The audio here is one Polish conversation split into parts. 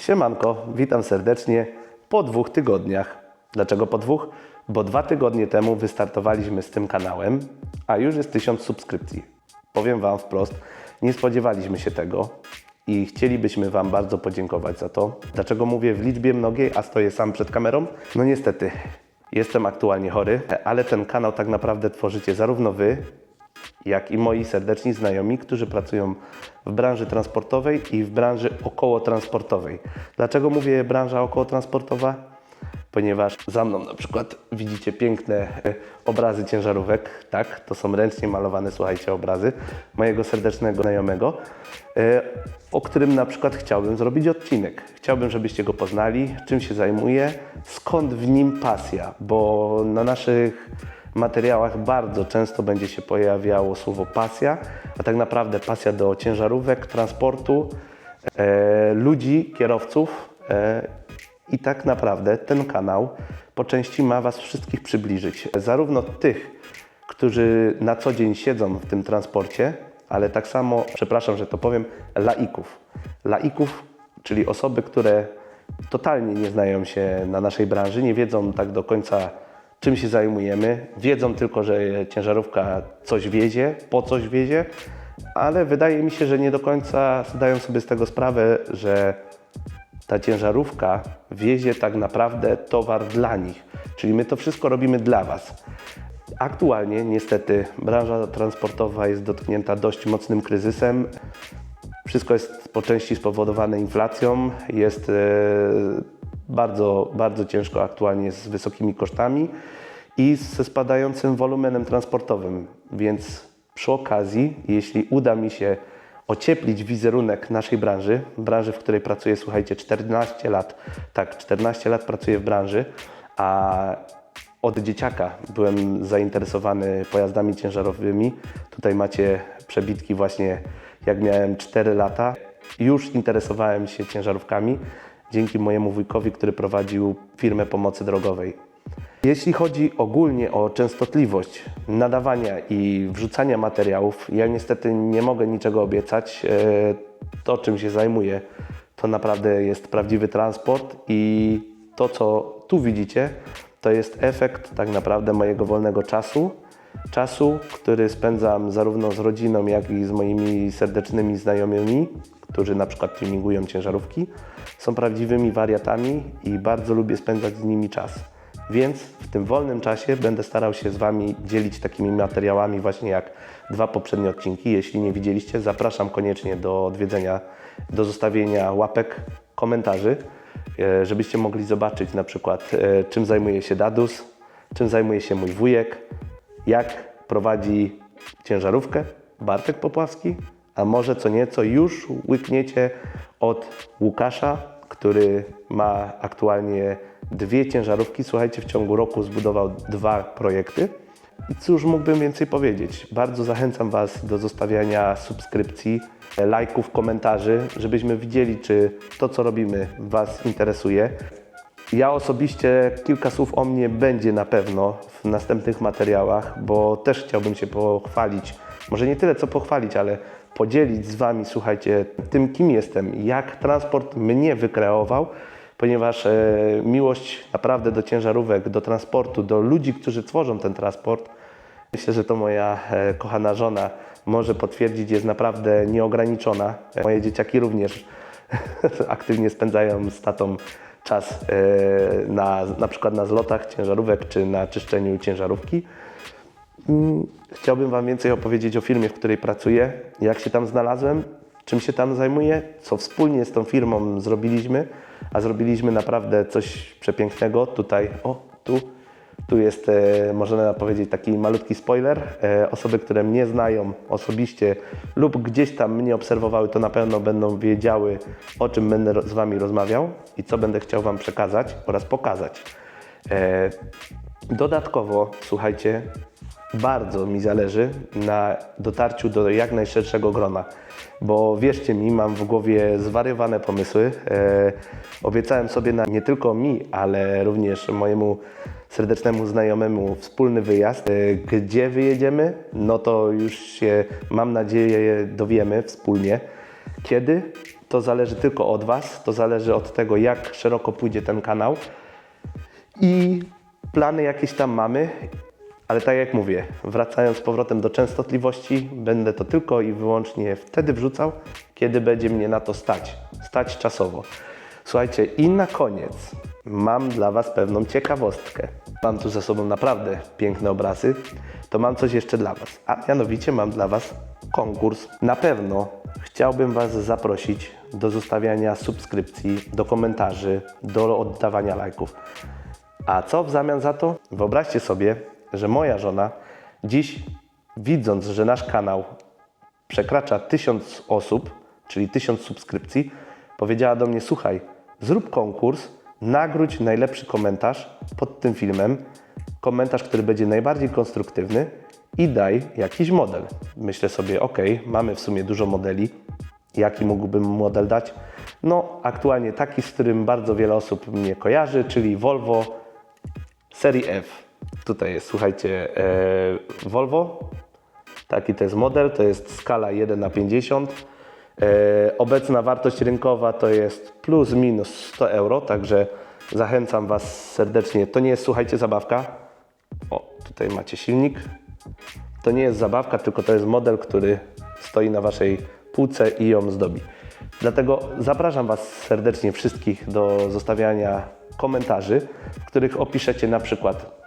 Siemanko, witam serdecznie po dwóch tygodniach. Dlaczego po dwóch? Bo dwa tygodnie temu wystartowaliśmy z tym kanałem, a już jest tysiąc subskrypcji. Powiem Wam wprost, nie spodziewaliśmy się tego i chcielibyśmy Wam bardzo podziękować za to. Dlaczego mówię w liczbie mnogiej, a stoję sam przed kamerą? No niestety, jestem aktualnie chory, ale ten kanał tak naprawdę tworzycie zarówno Wy, jak i moi serdeczni znajomi, którzy pracują w branży transportowej i w branży okołotransportowej. Dlaczego mówię branża okołotransportowa? Ponieważ za mną na przykład widzicie piękne e, obrazy ciężarówek, tak? To są ręcznie malowane, słuchajcie, obrazy mojego serdecznego znajomego, e, o którym na przykład chciałbym zrobić odcinek. Chciałbym, żebyście go poznali, czym się zajmuje, skąd w nim pasja, bo na naszych materiałach bardzo często będzie się pojawiało słowo pasja, a tak naprawdę pasja do ciężarówek, transportu, e, ludzi, kierowców. E, I tak naprawdę ten kanał po części ma Was wszystkich przybliżyć. Zarówno tych, którzy na co dzień siedzą w tym transporcie, ale tak samo, przepraszam, że to powiem, laików. Laików, czyli osoby, które totalnie nie znają się na naszej branży, nie wiedzą tak do końca, czym się zajmujemy. Wiedzą tylko, że ciężarówka coś wiezie, po coś wiezie, ale wydaje mi się, że nie do końca zdają sobie z tego sprawę, że ta ciężarówka wiezie tak naprawdę towar dla nich. Czyli my to wszystko robimy dla Was. Aktualnie niestety branża transportowa jest dotknięta dość mocnym kryzysem. Wszystko jest po części spowodowane inflacją, jest e, bardzo, bardzo ciężko aktualnie z wysokimi kosztami i ze spadającym wolumenem transportowym. Więc przy okazji, jeśli uda mi się ocieplić wizerunek naszej branży, branży, w której pracuję, słuchajcie, 14 lat, tak, 14 lat pracuję w branży, a od dzieciaka byłem zainteresowany pojazdami ciężarowymi. Tutaj macie przebitki właśnie jak miałem 4 lata. Już interesowałem się ciężarówkami dzięki mojemu wujkowi, który prowadził firmę pomocy drogowej. Jeśli chodzi ogólnie o częstotliwość nadawania i wrzucania materiałów, ja niestety nie mogę niczego obiecać. E, To, czym się zajmuję, to naprawdę jest prawdziwy transport i to, co tu widzicie, to jest efekt tak naprawdę mojego wolnego czasu. Czasu, który spędzam zarówno z rodziną, jak i z moimi serdecznymi znajomymi, którzy na przykład tuningują ciężarówki. Są prawdziwymi wariatami i bardzo lubię spędzać z nimi czas. Więc w tym wolnym czasie będę starał się z Wami dzielić takimi materiałami właśnie jak dwa poprzednie odcinki. Jeśli nie widzieliście, zapraszam koniecznie do odwiedzenia, do zostawienia łapek, komentarzy, e, żebyście mogli zobaczyć na przykład e, czym zajmuje się Dadus, czym zajmuje się mój wujek, jak prowadzi ciężarówkę Bartek Popławski, a może co nieco już łykniecie od Łukasza, który ma aktualnie dwie ciężarówki. Słuchajcie, w ciągu roku zbudował dwa projekty. I cóż mógłbym więcej powiedzieć? Bardzo zachęcam Was do zostawiania subskrypcji, lajków, komentarzy, żebyśmy widzieli, czy to, co robimy, Was interesuje. Ja osobiście kilka słów o mnie będzie na pewno w następnych materiałach, bo też chciałbym się pochwalić. Może nie tyle co pochwalić, ale podzielić z Wami, słuchajcie, tym kim jestem, jak transport mnie wykreował, ponieważ e, miłość naprawdę do ciężarówek, do transportu, do ludzi, którzy tworzą ten transport, myślę, że to moja e, kochana żona może potwierdzić, jest naprawdę nieograniczona. E, Moje dzieciaki również aktywnie spędzają z tatą czas e, na, na przykład na zlotach ciężarówek czy na czyszczeniu ciężarówki. Mm, Chciałbym Wam więcej opowiedzieć o firmie, w której pracuję, jak się tam znalazłem, czym się tam zajmuję, co wspólnie z tą firmą zrobiliśmy, a zrobiliśmy naprawdę coś przepięknego. Tutaj, o, tu, tu jest, e, można powiedzieć, taki malutki spoiler. E, osoby, które mnie znają osobiście lub gdzieś tam mnie obserwowały, to na pewno będą wiedziały, o czym będę z Wami rozmawiał i co będę chciał Wam przekazać oraz pokazać. E, dodatkowo, słuchajcie, bardzo mi zależy na dotarciu do jak najszerszego grona, bo wierzcie mi, mam w głowie zwariowane pomysły. Obiecałem sobie na nie tylko mi, ale również mojemu serdecznemu znajomemu wspólny wyjazd. E, gdzie wyjedziemy? No to już się, mam nadzieję, dowiemy wspólnie. Kiedy? To zależy tylko od Was, to zależy od tego, jak szeroko pójdzie ten kanał. I plany jakieś tam mamy, ale tak jak mówię, wracając z powrotem do częstotliwości, będę to tylko i wyłącznie wtedy wrzucał, kiedy będzie mnie na to stać. Stać czasowo. Słuchajcie, i na koniec mam dla Was pewną ciekawostkę. Mam tu za sobą naprawdę piękne obrazy, to mam coś jeszcze dla Was. A mianowicie mam dla Was konkurs. Na pewno chciałbym Was zaprosić do zostawiania subskrypcji, do komentarzy, do oddawania lajków. A co w zamian za to? Wyobraźcie sobie, że moja żona dziś, widząc, że nasz kanał przekracza 1000 osób, czyli 1000 subskrypcji, powiedziała do mnie: Słuchaj, zrób konkurs, nagródź najlepszy komentarz pod tym filmem, komentarz, który będzie najbardziej konstruktywny i daj jakiś model. Myślę sobie: OK, mamy w sumie dużo modeli. Jaki mógłbym model dać? No, aktualnie taki, z którym bardzo wiele osób mnie kojarzy, czyli Volvo serii F. Tutaj jest, słuchajcie, e, Volvo. Taki to jest model, to jest skala 1 na 50. E, obecna wartość rynkowa to jest plus minus 100 euro, także zachęcam Was serdecznie. To nie jest, słuchajcie, zabawka. O, tutaj macie silnik. To nie jest zabawka, tylko to jest model, który stoi na Waszej półce i ją zdobi. Dlatego zapraszam Was serdecznie wszystkich do zostawiania komentarzy, w których opiszecie na przykład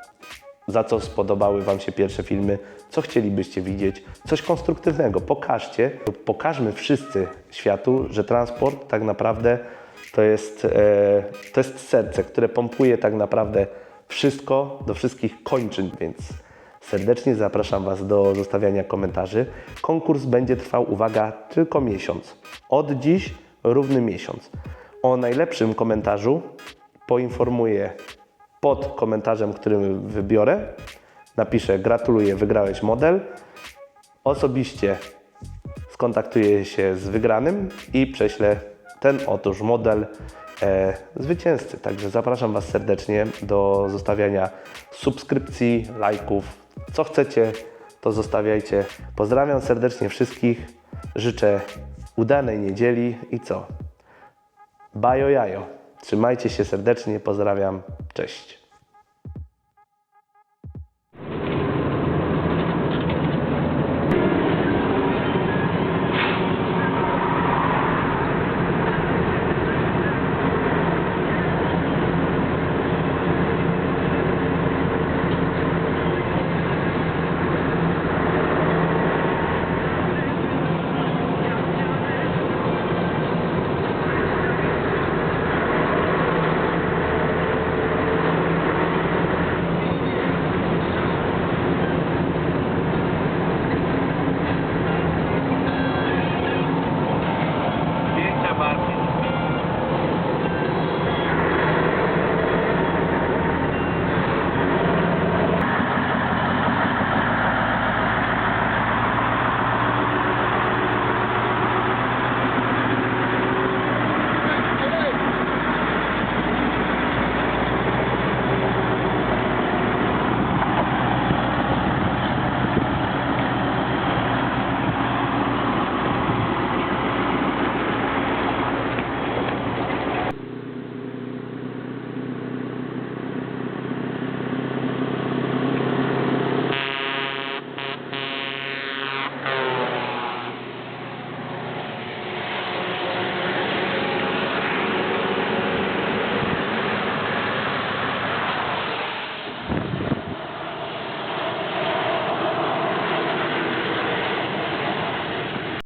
za co spodobały Wam się pierwsze filmy, co chcielibyście widzieć, coś konstruktywnego. Pokażcie, pokażmy wszyscy światu, że transport tak naprawdę to jest, e, to jest serce, które pompuje tak naprawdę wszystko do wszystkich kończyn, więc serdecznie zapraszam Was do zostawiania komentarzy. Konkurs będzie trwał, uwaga, tylko miesiąc. Od dziś równy miesiąc. O najlepszym komentarzu poinformuję pod komentarzem, który wybiorę, napiszę gratuluję, wygrałeś model. Osobiście skontaktuję się z wygranym i prześlę ten otóż model e, zwycięzcy. Także zapraszam Was serdecznie do zostawiania subskrypcji, lajków. Co chcecie, to zostawiajcie. Pozdrawiam serdecznie wszystkich. Życzę udanej niedzieli i co? Bajo jajo. Trzymajcie się serdecznie, pozdrawiam, cześć.